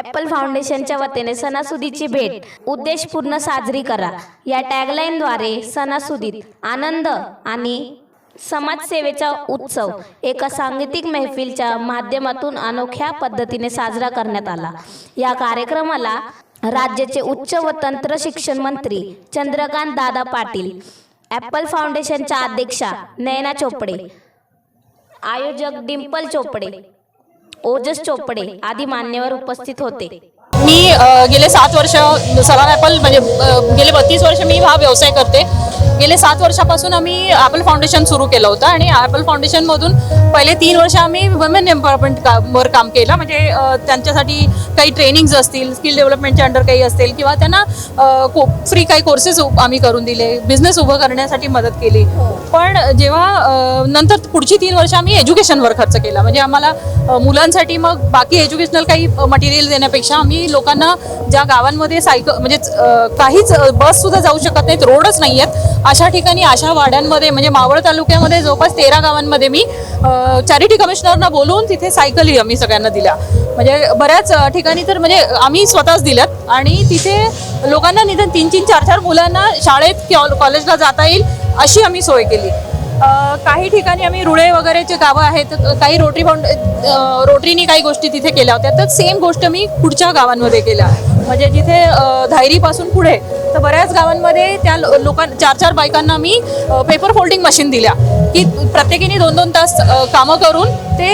Apple फाउंडेशनच्या वतीने सणासुदीची भेट. उद्देशपूर्ण साजरी करा. या टॅगलाईनद्वारे सणासुदीत आनंद आणि समाजसेवेचा उत्सव एका सांगीतिक महफिलच्या माध्यमातून अनोख्या पद्धतीने साजरा करण्यात आला. या कार्यक्रमाला राज्याचे उच्च व तंत्र शिक्षण मंत्री चंद्रकांत दादा पाटील ॲपल फाउंडेशनच्या अध्यक्षा नयना चोपडे आयोजक डिंपल चोपडे ओजस चोपडे आदी मान्यवर उपस्थित होते. मी गेले सात वर्ष सलाम ॲपल म्हणजे गेले बत्तीस वर्ष मी हा व्यवसाय करते. गेले सात वर्षापासून आम्ही ॲपल फाउंडेशन सुरू केलं होतं आणि ॲपल फाउंडेशनमधून पहिले तीन वर्ष आम्ही वुमेन एम्पॉवरमेंट का वर काम केलं. म्हणजे त्यांच्यासाठी काही ट्रेनिंग्ज असतील स्किल डेव्हलपमेंटच्या अंडर काही असतील किंवा त्यांना फ्री काही कोर्सेस आम्ही करून दिले. बिझनेस उभं करण्यासाठी मदत केली. पण जेव्हा नंतर पुढची तीन वर्ष आम्ही एज्युकेशनवर खर्च केला. म्हणजे आम्हाला मुलांसाठी मग बाकी एज्युकेशनल काही मटेरियल देण्यापेक्षा आम्ही लोकांना ज्या गावांमध्ये सायकल म्हणजे काहीच बस सुद्धा जाऊ शकत नाहीत रोडच नाही आहेत अशा ठिकाणी अशा वाड्यांमध्ये म्हणजे मावळ तालुक्यामध्ये जवळपास तेरा गावांमध्ये मी चॅरिटी कमिशनरना बोलवून तिथे सायकली आम्ही सगळ्यांना दिल्या. म्हणजे बऱ्याच ठिकाणी तर म्हणजे आम्ही स्वतःच दिल्यात. आणि तिथे लोकांना निदान तीन तीन चार चार मुलांना शाळेत कॉलेजला जाता येईल अशी आम्ही सोय केली. काही ठिकाणी आम्ही रुळे वगैरेचे गावं आहेत काही रोटरी फाउंड रोटरीनी काही गोष्टी तिथे केल्या होत्या. तर सेम गोष्ट मी पुढच्या गावांमध्ये केल्या. म्हणजे जिथे धायरीपासून पुढे तर बऱ्याच गावांमध्ये त्या लोकां चार चार बायकांना मी पेपर फोल्डिंग मशीन दिल्या. की प्रत्येकीने दोन दोन तास कामं करून ते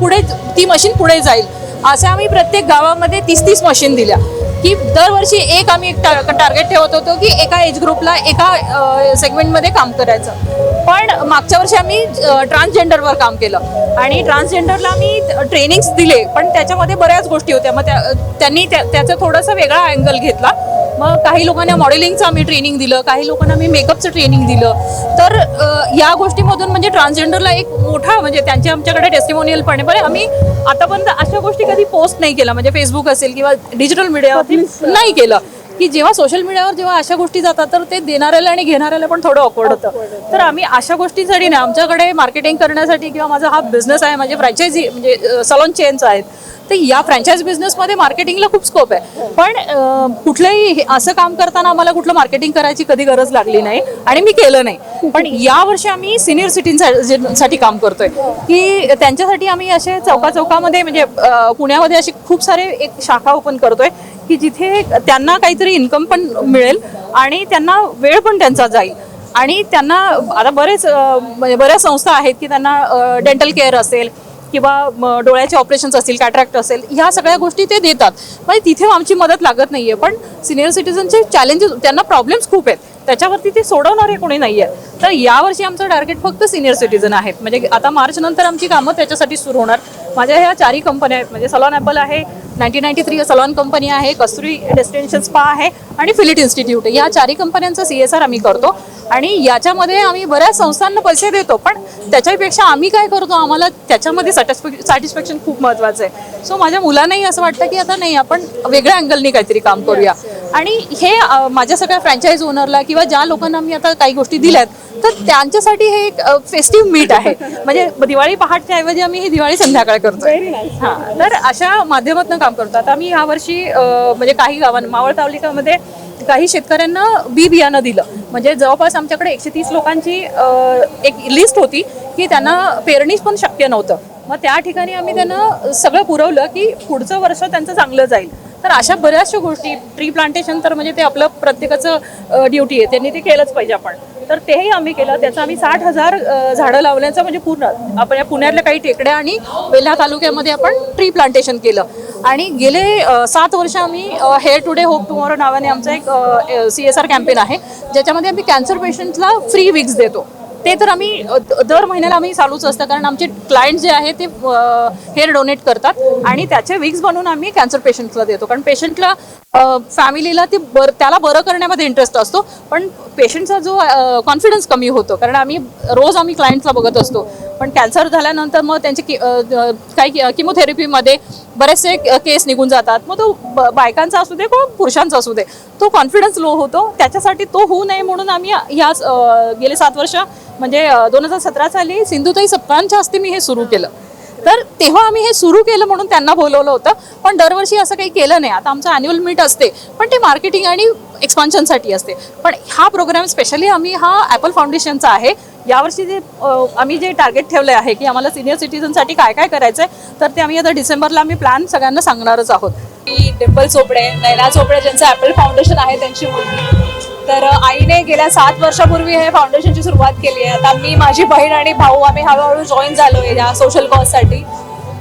पुढे ती मशीन पुढे जाईल. असे आम्ही प्रत्येक गावामध्ये तीस तीस मशीन दिल्या. की दरवर्षी एक आम्ही एक टा- टार्गेट ठेवत होतो की एका एज ग्रुपला एका सेगमेंटमध्ये काम करायचं. पण मागच्या वर्षी आम्ही ट्रान्सजेंडरवर काम केलं. आणि ट्रान्सजेंडरला आम्ही ट्रेनिंग्स दिले. पण त्याच्यामध्ये बऱ्याच गोष्टी होत्या. मग त्या त्यांनी त्या त्याचा थोडासा वेगळा अँगल घेतला. मग काही लोकांना मॉडेलिंगचं आम्ही ट्रेनिंग दिलं. काही लोकांना आम्ही मेकअपचं ट्रेनिंग दिलं. तर या गोष्टीमधून म्हणजे ट्रान्सजेंडरला एक मोठा म्हणजे त्यांचे आमच्याकडे टेस्टिमोनियल पण आम्ही आतापर्यंत अशा गोष्टी कधी पोस्ट नाही केल्या. म्हणजे फेसबुक असेल किंवा डिजिटल मीडियावरती नाही केलं. की जेव्हा सोशल मीडियावर जेव्हा अशा गोष्टी जातात तर ते देणाऱ्याला आणि घेणाऱ्याला पण थोडं ऑकवर्ड होतं. तर आम्ही अशा गोष्टींसाठी ना आमच्याकडे मार्केटिंग करण्यासाठी किंवा माझा हा बिझनेस आहे माझे फ्रँचायझी म्हणजे सलॉन चेन्स आहेत तर या फ्रँचायझ बिझनेसमध्ये मार्केटिंगला खूप स्कोप आहे. पण कुठलंही हे- असं काम करताना आम्हाला कुठलं मार्केटिंग करायची कधी गरज लागली नाही आणि मी केलं नाही. पण यावर्षी आम्ही सिनियर सिटीजनसाठी काम करतोय. की त्यांच्यासाठी आम्ही असे चौका चौकामध्ये म्हणजे पुण्यामध्ये अशी खूप सारे एक शाखा ओपन करतोय की जिथे त्यांना काहीतरी इन्कम पण मिळेल आणि त्यांना वेळ पण त्यांचा जाईल. आणि त्यांना आता बरेच म्हणजे बऱ्याच संस्था आहेत की त्यांना डेंटल केअर असेल किंवा डोळ्याचे ऑपरेशन्स असतील कॅट्रॅक्ट असेल ह्या सगळ्या गोष्टी ते देतात. म्हणजे तिथे आमची मदत लागत नाही आहे पण सिनियर सिटीजनचे चॅलेंजेस त्यांना प्रॉब्लेम्स खूप आहेत. त्याच्यावरती ते सोडवणारे कोणी नाही आहेत तर यावर्षी आमचं टार्गेट फक्त सिनियर सिटीजन आहेत. म्हणजे आता मार्चनंतर आमची कामं त्याच्यासाठी सुरू होणार. माझ्या ह्या चारही कंपन्या आहेत म्हणजे सलॉन ॲपल आहे nineteen ninety three salon company आहे कस्तुरी डेस्टिनेशन स्पा आहे आणि फिलिट इन्स्टिट्यूट आहे. या चारही कंपन्यांचा सी एस आर आम्ही करतो. आणि याच्यामध्ये आम्ही बऱ्याच संस्थांना पैसे देतो पण त्याच्यापेक्षा आम्ही काय करतो? आम्हाला त्याच्यामध्ये सॅटिस्फॅक् सॅटिस्फॅक्शन खूप महत्त्वाचं आहे. सो माझ्या मुलांनाही असं वाटतं की आता नाही आपण वेगळ्या अँगलनी काहीतरी काम करूया. आणि हे माझ्या सगळ्या फ्रँचाईज ओनरला किंवा ज्या लोकांना मी आता काही गोष्टी दिल्यात तर त्यांच्यासाठी हे एक फेस्टिव्ह मीट आहे. म्हणजे दिवाळी पहाटच्या ऐवजी आम्ही ही दिवाळी संध्याकाळ करतो हा. तर अशा माध्यमातून काम करतो. आता आम्ही यावर्षी म्हणजे काही गावांना मावळ तालुक्यामध्ये काही शेतकऱ्यांना बी बियाणं दिलं. म्हणजे जवळपास आमच्याकडे एकशे तीस लोकांची एक लिस्ट होती की त्यांना पेरणी पण शक्य नव्हतं. मग त्या ठिकाणी आम्ही त्यांना सगळं पुरवलं की पुढचं वर्ष त्यांचं चांगलं जाईल. तर अशा बऱ्याचशा गोष्टी ट्री प्लांटेशन तर म्हणजे ते आपलं प्रत्येकाचं ड्युटी आहे. त्यांनी ते केलंच पाहिजे आपण. तर तेही आम्ही केलं. त्याचं आम्ही साठ हजार झाडं लावण्याचं म्हणजे पूर्ण आपण या पुण्यातल्या काही टेकड्या आणि वेल्हा तालुक्यामध्ये आपण ट्री प्लांटेशन केलं. आणि गेले सात वर्ष आम्ही हेअर टुडे होप टुमॉरो नावाने आमचा एक सी एस आर कॅम्पेन आहे. ज्याच्यामध्ये आम्ही कॅन्सर पेशंटला फ्री विक्स देतो. ते तर आम्ही दर महिन्याला आम्ही चालूच असतं. कारण आमचे क्लायंट जे आहे ते हेअर डोनेट करतात. आणि त्याचे विक्स बनवून आम्ही कॅन्सर पेशंटला देतो. कारण पेशंटला फॅमिलीला ते बर त्याला बरं करण्यामध्ये इंटरेस्ट असतो. पण पेशंटचा जो कॉन्फिडन्स कमी होतो. कारण आम्ही रोज आम्ही क्लायंटला बघत असतो. पण कॅन्सर झाल्यानंतर मग त्यांचे कि- काही किमोथेरपीमध्ये बरेचसे केस निघून जातात. मग तो ब- बायकांचा असू दे किंवा पुरुषांचा असू दे तो कॉन्फिडन्स लो होतो. त्याच्यासाठी तो होऊ नये म्हणून आम्ही ह्या गेले सात वर्ष म्हणजे दोन हजार सतरा साली सिंधुताई सप्तांच्या हस्ते मी हे सुरू केलं. तर तेव्हा आम्ही हे सुरू केलं म्हणून त्यांना बोलवलं होतं पण दरवर्षी असं काही केलं नाही. आता आमचं अॅन्युअल मीट असते पण ते मार्केटिंग आणि एक्सपान्शनसाठी असते. पण हा प्रोग्राम स्पेशली आम्ही हा ॲपल फाउंडेशनचा आहे. यावर्षी जे आम्ही जे टार्गेट ठेवलं आहे की आम्हाला सिनियर सिटीजनसाठी काय काय करायचं आहे तर ते आम्ही आता डिसेंबरला आम्ही प्लॅन सगळ्यांना सांगणारच आहोत. की डिंपल चोपडे नैना चोपडे ज्यांचं ॲपल फाउंडेशन आहे त्यांची मुलगी. तर आईने गेल्या सात वर्षापूर्वी हे फाउंडेशनची सुरुवात केली आहे. आता मी माझी बहीण आणि भाऊ आम्ही हळूहळू जॉईन झालो आहे या सोशल कॉजसाठी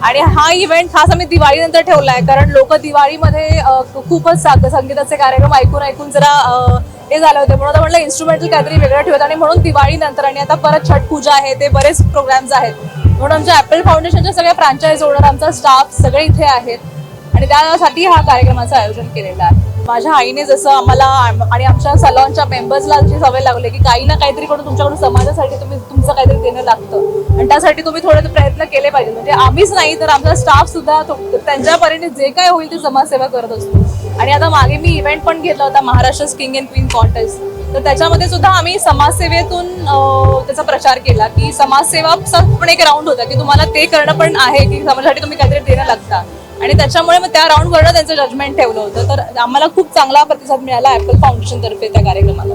आणि हा इव्हेंट खास आम्ही दिवाळीनंतर ठेवला आहे कारण लोक दिवाळीमध्ये खूपच संगीताचे कार्यक्रम ऐकून ऐकून जरा हे झालं होते. म्हणून आता म्हटलं इन्स्ट्रुमेंटल काहीतरी वेगळं ठेवत आणि म्हणून दिवाळीनंतर आणि आता परत छठ पूजा आहे ते बरेच प्रोग्राम्स आहेत. म्हणून आमच्या ॲपल फाउंडेशनच्या सगळ्या फ्रँचाईज ओनर आमचा स्टाफ सगळे इथे आहेत. आणि त्यासाठी हा कार्यक्रमाचं आयोजन केलेलं आहे. माझ्या आईने जसं आम्हाला आणि आमच्या सलॉनच्या मेंबर्सला अशी सवय लागली की काही ना काहीतरी करून तुमच्याकडून समाजासाठी तुम्ही तुमचं काहीतरी देणं लागतं. आणि त्यासाठी तुम्ही थोडे प्रयत्न केले पाहिजे म्हणजे आम्हीच नाही तर आमचा स्टाफ सुद्धा त्यांच्या परीने जे काय होईल ते समाजसेवा करत असतो. आणि आता मागे मी इव्हेंट पण घेतला होता Maharashtra king and queen contest तर त्याच्यामध्ये सुद्धा आम्ही समाजसेवेतून त्याचा प्रचार केला की समाजसेवाचा पण एक राऊंड होता की तुम्हाला ते करणं पण आहे की समाजासाठी तुम्ही काहीतरी देणं लागता. आणि त्याच्यामुळे मग त्या राऊंडवरनं त्यांचं जजमेंट ठेवलं होतं. तर आम्हाला खूप चांगला प्रतिसाद मिळाला ॲपल फाउंडेशन तर्फे त्या कार्यक्रमाला.